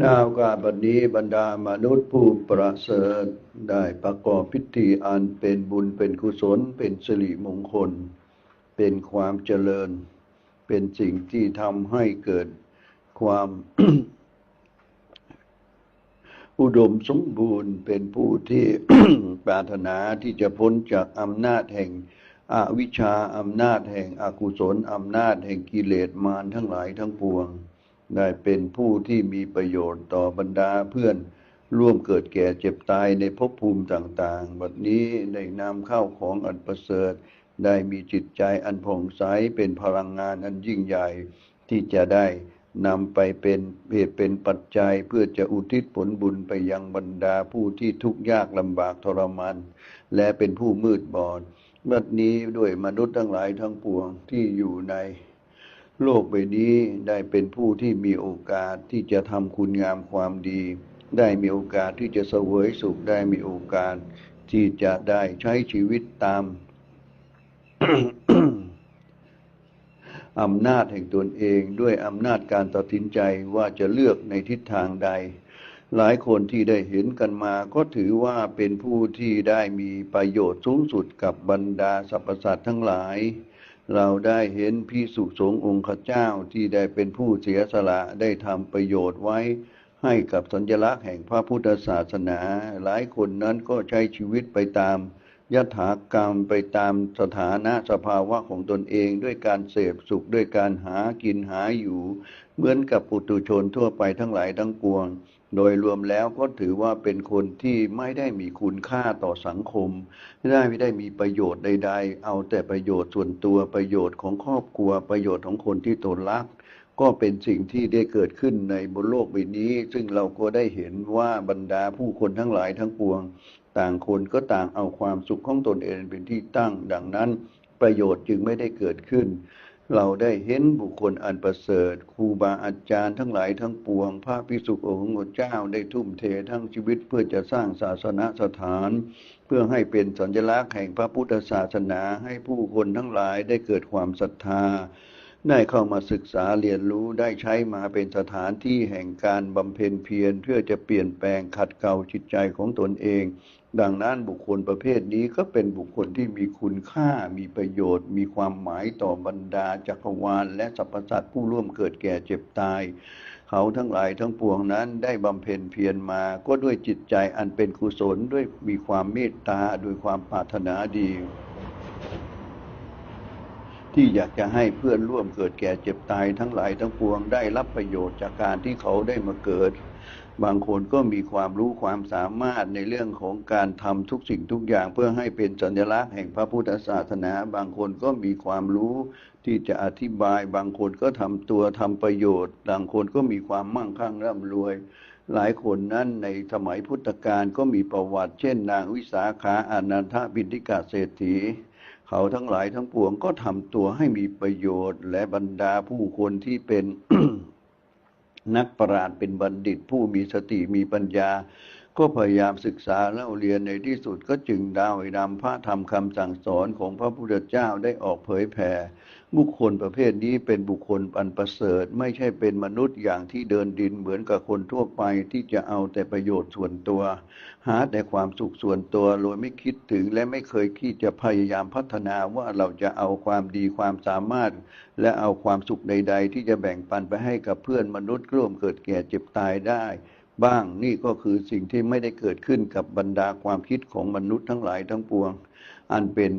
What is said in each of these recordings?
นาวกาบัดนี้บรรดามนุษย์ผู้ประเสริฐได้ประกอบพิธีอันเป็นบุญเป็นกุศล เป็นสิริมงคล เป็นความเจริญ เป็นสิ่งที่ทำให้เกิดความอุดมสมบูรณ์เป็นผู้ที่ปรารถนาที่จะพ้นจากอำนาจแห่งอวิชชาอำนาจแห่งอกุศลอำนาจแห่งกิเลสมารทั้งหลายทั้งปวง ได้เป็นผู้ที่มีประโยชน์ต่อบรรดาเพื่อนร่วมเกิดแก่เจ็บตายในภพภูมิต่างๆ บัดนี้ได้นำเข้าของอันประเสริฐ ได้มีจิตใจอันผ่องใสเป็นพลังงานอันยิ่งใหญ่ที่จะได้นำไปเป็นเหตุเป็นปัจจัยเพื่อจะอุทิศผลบุญไปยังบรรดาผู้ที่ทุกข์ยากลำบากทรมานและเป็นผู้มืดบอดบัดนี้ด้วยมนุษย์ทั้งหลายทั้งปวงที่อยู่ใน โลกใบนี้ได้เป็นผู้ที่มีโอกาสที่จะทำคุณงามความดี ได้มีโอกาสที่จะเสวยสุขได้มีโอกาสที่จะได้ใช้ชีวิตตามอำนาจแห่งตนเองด้วยอำนาจการตัดสินใจว่าจะเลือกในทิศทางใด หลายคนที่ได้เห็นกันมาก็ถือว่าเป็นผู้ที่ได้มีประโยชน์สูงสุดกับบรรดาสรรพสัตว์ทั้งหลาย เราได้เห็นพิสุสงฆ์องค์เจ้าที่ได้เป็นผู้เสียสละได้ทำประโยชน์ไว้ให้กับสัญลักษณ์แห่งพระพุทธศาสนา หลายคนนั้นก็ใช้ชีวิตไปตามยถากรรมไปตามสถานะสภาวะของตนเองด้วยการเสพสุขด้วยการหากินหาอยู่ เหมือนกับปุถุชนทั่วไปทั้งหลายทั้งปวง โดยรวมแล้วก็ถือว่าเป็นคนที่ไม่ได้มีคุณค่าต่อสังคม ไม่ได้ไม่ได้มีประโยชน์ใด ๆ เอาแต่ประโยชน์ส่วนตัวประโยชน์ของครอบครัวประโยชน์ของคนที่ตนรัก ก็เป็นสิ่งที่ได้เกิดขึ้นในบนโลกใบนี้ ซึ่งเราก็ได้เห็นว่าบรรดาผู้คนทั้งหลายทั้งปวง ต่างคนก็ต่างเอาความสุขของตนเองเป็นที่ตั้ง ดังนั้นประโยชน์จึงไม่ได้เกิดขึ้น เราได้เห็นบุคคลอันประเสริฐครูบาอาจารย์ทั้งหลายทั้งปวง พระพิสุองค์เจ้าได้ทุ่มเททั้งชีวิตเพื่อจะสร้างศาสนสถาน เพื่อให้เป็นสัญลักษณ์แห่งพระพุทธศาสนาให้ผู้คนทั้งหลายได้เกิดความศรัทธา ได้เข้ามาศึกษาเรียนรู้ได้ใช้มาเป็นสถานที่แห่งการบำเพ็ญเพียรเพื่อจะเปลี่ยนแปลงขัดเกลาจิตใจของตนเอง ดังนั้นบุคคลประเภทนี้ก็เป็นบุคคลที่มีคุณค่ามีประโยชน์ มีความหมายต่อบรรดาจักรวาล และสรรพสัตว์ผู้ร่วมเกิดแก่เจ็บตาย เขาทั้งหลายทั้งปวงนั้นได้บำเพ็ญเพียรมา ก็ด้วยจิตใจอันเป็นกุศลด้วยมีความเมตตาด้วยความปรารถนาดี ที่อยากจะให้เพื่อนร่วมเกิดแก่เจ็บตายทั้งหลายทั้งปวงได้รับประโยชน์จากการที่เขาได้มาเกิด บางคนก็มีความรู้ความสามารถในเรื่องของการทำทุกสิ่งทุกอย่างเพื่อให้เป็นสัญลักษณ์แห่งพระพุทธศาสนา บางคนก็มีความรู้ที่จะอธิบาย บางคนก็ทำตัวทำประโยชน์ บางคนก็มีความมั่งคั่งร่ำรวยหลายคนนั้นในสมัยพุทธกาลก็มีประวัติ เช่น นางวิสาขาอนันทบินทิกาเศรษฐี เขาทั้งหลายทั้งปวงก็ทำตัวให้มีประโยชน์ และบรรดาผู้คนที่เป็นนักปราชญ์เป็นบัณฑิตผู้มีสติมีปัญญา ก็พยายามศึกษาเล่าเรียนในที่สุดก็จึงดาวนำพระธรรมคำสั่งสอนของพระพุทธเจ้าได้ออกเผยแผ่ บุคคลประเภทนี้เป็นบุคคลอันประเสริฐ ไม่ใช่เป็นมนุษย์อย่างที่เดินดินเหมือนกับคนทั่วไปที่จะเอาแต่ประโยชน์ส่วนตัว หาแต่ความสุขส่วนตัวโดยไม่คิดถึงและไม่เคยคิดจะพยายามพัฒนาว่าเราจะเอาความดีความสามารถ และเอาความสุขใด ๆ ที่จะแบ่งปันไปให้กับเพื่อนมนุษย์ร่วมเกิดแก่เจ็บตายได้ บ้างนี่ก็คือสิ่งที่ไม่ได้เกิดขึ้นกับบรรดาความคิดของมนุษย์ทั้งหลายทั้งปวง อันเป็น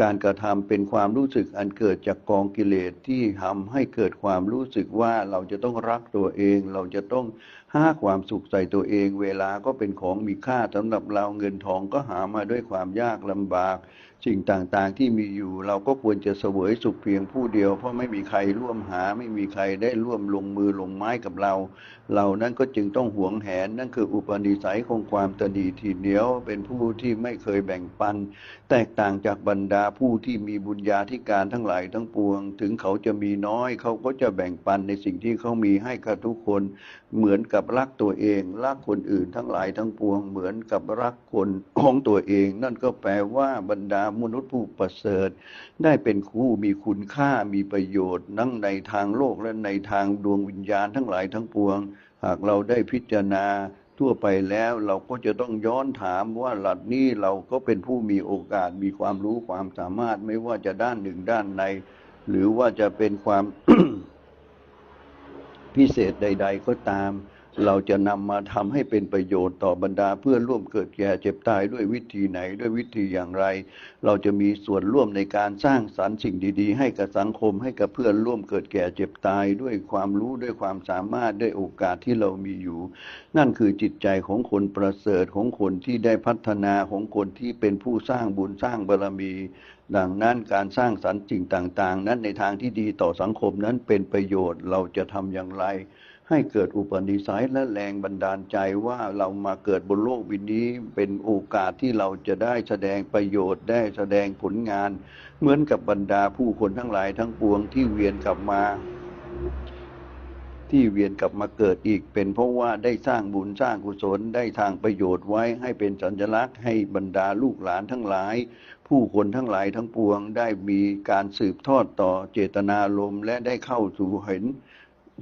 การกระทำเป็นความรู้สึกอันเกิดจากกองกิเลสที่ทำให้เกิดความรู้สึกว่าเราจะต้องรักตัวเอง เราจะต้อง หาความสุขใส่ตัวเองเวลาก็เป็นของมีค่าสำหรับเราเงินทองก็หามาด้วยความยากลำบาก สิ่งต่างๆที่มีอยู่เราก็ควรจะเสวยสุขเพียงผู้เดียว เพราะไม่มีใครร่วมหาไม่มีใครได้ร่วมลงมือลงไม้กับเรา เรานั้นก็จึงต้องหวงแหนนั่นคืออุปนิสัยของความตนีทีเหนียวเป็นผู้ที่ไม่เคยแบ่งปัน แตกต่างจากบรรดาผู้ที่มีบุญญาธิการทั้งหลายทั้งปวง ถึงเขาจะมีน้อยเขาก็จะแบ่งปันในสิ่งที่เขามีให้กับทุกคนเหมือนกับรักตัวเอง รักคนอื่นทั้งหลายทั้งปวงเหมือนกับรักคนของตัวเอง นั่นก็แปลว่าบรรดามนุษย์ผู้ประเสริฐ ได้เป็นคู่มีคุณค่ามีประโยชน์ทั้งในทางโลกและในทางดวงวิญญาณทั้งหลายทั้งปวง หากเราได้พิจารณาทั่วไปแล้วเราก็จะต้องย้อนถามว่าหลัดนี้เราก็เป็นผู้มีโอกาสมีความรู้ความสามารถไม่ว่าจะด้านหนึ่งด้านใน หรือว่าจะเป็นความพิเศษใด ๆ ก็ตาม เราจะนำมาทำให้เป็นประโยชน์ต่อบรรดาเพื่อนร่วมเกิดแก่เจ็บตายด้วยวิธีไหนด้วยวิธีอย่างไร เราจะมีส่วนร่วมในการสร้างสรรค์สิ่งดี ๆ ให้กับสังคมให้กับเพื่อนร่วมเกิดแก่เจ็บตาย ด้วยความรู้ด้วยความสามารถด้วยโอกาสที่เรามีอยู่ นั่นคือจิตใจของคนประเสริฐของคนที่ได้พัฒนาของคนที่เป็นผู้สร้างบุญสร้างบารมีดังนั้นการสร้างสรรค์สิ่งต่าง ๆ นั้นในทางที่ดีต่อสังคมนั้นเป็นประโยชน์เราจะทำอย่างไร ให้เกิดอุปนิสัยและแรงบันดาลใจว่าเรามาเกิดบนโลกวินี้เป็นโอกาสที่เราจะได้แสดงประโยชน์ได้แสดงผลงาน เหมือนกับบรรดาผู้คนทั้งหลายทั้งปวงที่เวียนกลับมา ที่เวียนกลับมาเกิดอีกเป็นเพราะว่าได้สร้างบุญสร้างกุศลได้ทางประโยชน์ไว้ให้เป็นสัญลักษณ์ให้บรรดาลูกหลานทั้งหลาย ผู้คนทั้งหลายทั้งปวงได้มีการสืบทอดต่อเจตนารมณ์และได้เข้าสู่เห็น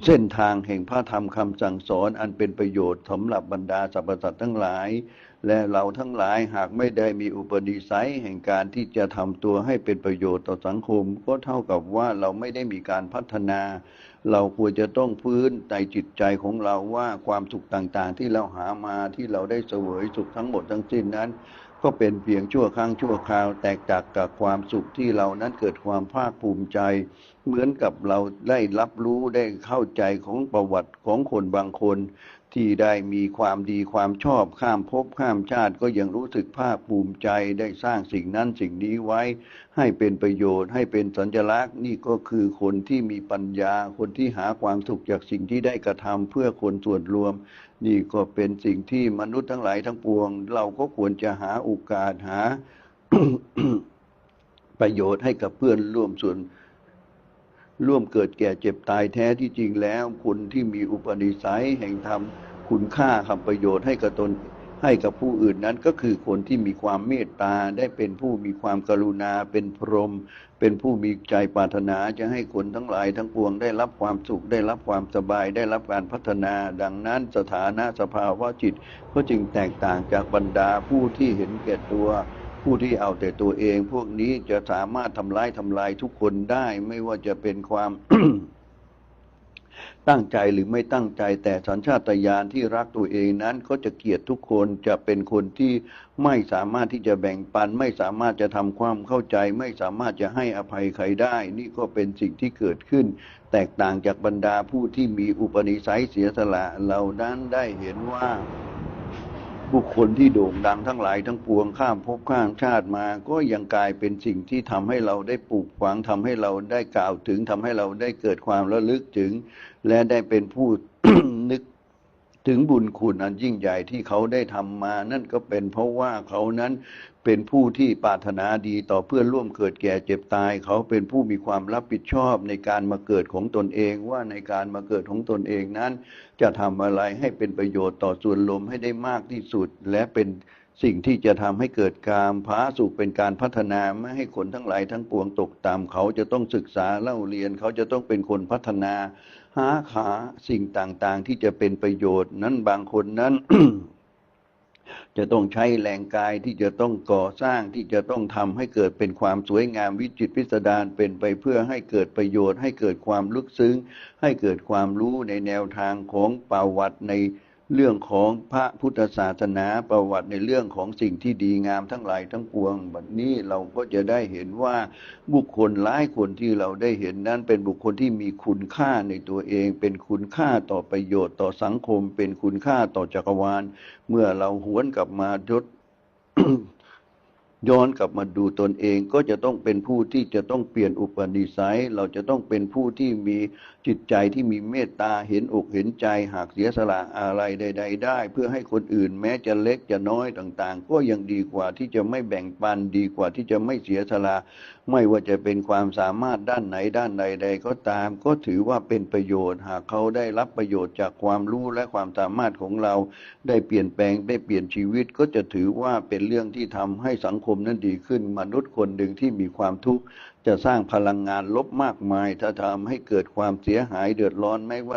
เส้นทางแห่งพระธรรมคำสั่งสอนอันเป็นประโยชน์สำหรับบรรดาสรรพสัตว์ทั้งหลายและเราทั้งหลายหากไม่ได้มีอุปนิสัยแห่งการที่จะทำตัวให้เป็นประโยชน์ต่อสังคม ก็เท่ากับว่าเราไม่ได้มีการพัฒนา เราควรจะต้องพื้นในจิตใจของเราว่าความสุขต่างๆ ที่เราหามาที่เราได้เสวยสุขทั้งหมดทั้งสิ้นนั้น ก็เป็นเพียงชั่วครั้งชั่วคราวแตกต่างกับความสุขที่เรานั้นเกิดความภาคภูมิใจ เหมือนกับเราได้รับรู้ได้เข้าใจของประวัติของคนบางคน ที่ได้มีความดีความชอบข้ามภพข้ามชาติ ก็ยังรู้สึกภาคภูมิใจได้สร้างสิ่งนั้นสิ่งนี้ไว้ ให้เป็นประโยชน์ให้เป็นสัญลักษณ์ นี่ก็คือคนที่มีปัญญา คนที่หาความสุขจากสิ่งที่ได้กระทำเพื่อคนส่วนรวม นี่ก็เป็นสิ่งที่มนุษย์ทั้งหลายทั้งปวง เราก็ควรจะหาโอกาสหาประโยชน์ให้กับเพื่อนร่วมส่วน ร่วมเกิดแก่เจ็บตายแท้ที่จริงแล้วคนที่มีอุปนิสัยแห่งธรรม คุณค่าทำประโยชน์ให้กับตนให้กับผู้อื่นนั้นก็คือคนที่มีความเมตตาได้เป็นผู้มีความกรุณา เป็นพรหมเป็นผู้มีใจปรารถนาจะให้คนทั้งหลายทั้งปวงได้รับความสุขได้รับความสบายได้รับการพัฒนา ดังนั้นสถานะสภาวะจิตก็จึงแตกต่างจากบรรดาผู้ที่เห็นแก่ตัว ผู้ที่เอาแต่ตัวเอง พวกนี้จะสามารถทำร้ายทำลายทุกคนได้ ไม่ว่าจะเป็นความตั้งใจหรือไม่ตั้งใจ แต่สัญชาตญาณที่รักตัวเองนั้นก็จะเกลียดทุกคนจะเป็นคนที่ไม่สามารถที่จะแบ่งปัน ไม่สามารถจะทำความเข้าใจ ไม่สามารถจะให้อภัยใครได้ นี่ก็เป็นสิ่งที่เกิดขึ้น แตกต่างจากบรรดาผู้ที่มีอุปนิสัยเสียสละเหล่านั้นได้เห็นว่า บุคคลที่โด่งดังทั้งหลายทั้งปวงข้ามภพข้ามชาติมา ก็ยังกลายเป็นสิ่งที่ทำให้เราได้ปลูกฝังทำให้เราได้กล่าวถึงทำให้เราได้เกิดความระลึกถึง และได้เป็นผู้ ถึงบุญคุณอันยิ่งใหญ่ที่เขาได้ทำมา นั่นก็เป็นเพราะว่าเขานั้นเป็นผู้ที่ปรารถนาดีต่อเพื่อนร่วมเกิดแก่เจ็บตาย เขาเป็นผู้มีความรับผิดชอบในการมาเกิดของตนเองว่าในการมาเกิดของตนเองนั้น จะทำอะไรให้เป็นประโยชน์ต่อส่วนรวมให้ได้มากที่สุด และเป็นสิ่งที่จะทำให้เกิดการพาสุขเป็นการพัฒนาไม่ให้คนทั้งหลายทั้งปวงตกต่ำเขาจะต้องศึกษาเล่าเรียนเขาจะต้องเป็นคนพัฒนา หาขาสิ่งต่างๆ ที่จะเป็นประโยชน์นั้นบางคนนั้น จะต้องใช้แรงกายที่จะต้องก่อสร้างที่จะต้องทำให้เกิดเป็นความสวยงามวิจิตรพิสดารเป็นไปเพื่อให้เกิดประโยชน์ ให้เกิดความลึกซึ้ง ให้เกิดความรู้ในแนวทางของประวัติใน เรื่องของพระพุทธศาสนาประวัติในเรื่องของสิ่งที่ดีงามทั้งหลายทั้งปวงบัดนี้เราก็จะได้เห็นว่าบุคคลหลายคนที่เราได้เห็นนั้นเป็นบุคคลที่มีคุณค่าในตัวเอง เป็นคุณค่าต่อประโยชน์ต่อสังคม เป็นคุณค่าต่อจักรวาล เมื่อเราหวนกลับมายศ ย้อนกลับมาดูตนเองก็จะต้องเป็นผู้ที่จะต้องเปลี่ยนอุปนิสัย เราจะต้องเป็นผู้ที่มีจิตใจที่มีเมตตาเห็นอกเห็นใจหากเสียสละอะไรใด ๆ ได้ เพื่อให้คนอื่นแม้จะเล็กจะน้อยต่างๆ ก็ยังดีกว่าที่จะไม่แบ่งปันดีกว่าที่จะไม่เสียสละไม่ว่าจะเป็นความสามารถด้านไหนด้านใดๆก็ตาม ก็ถือว่าเป็นประโยชน์ หากเขาได้รับประโยชน์จากความรู้และความสามารถของเรา ได้เปลี่ยนแปลงได้เปลี่ยนชีวิตก็จะถือว่าเป็นเรื่องที่ทำให้สังคมนั้นดีขึ้น มนุษย์คนหนึ่งที่มีความทุกข์จะสร้างพลังงานลบมากมาย ถ้าทำให้เกิดความเสียหายเดือดร้อนไม่ว่า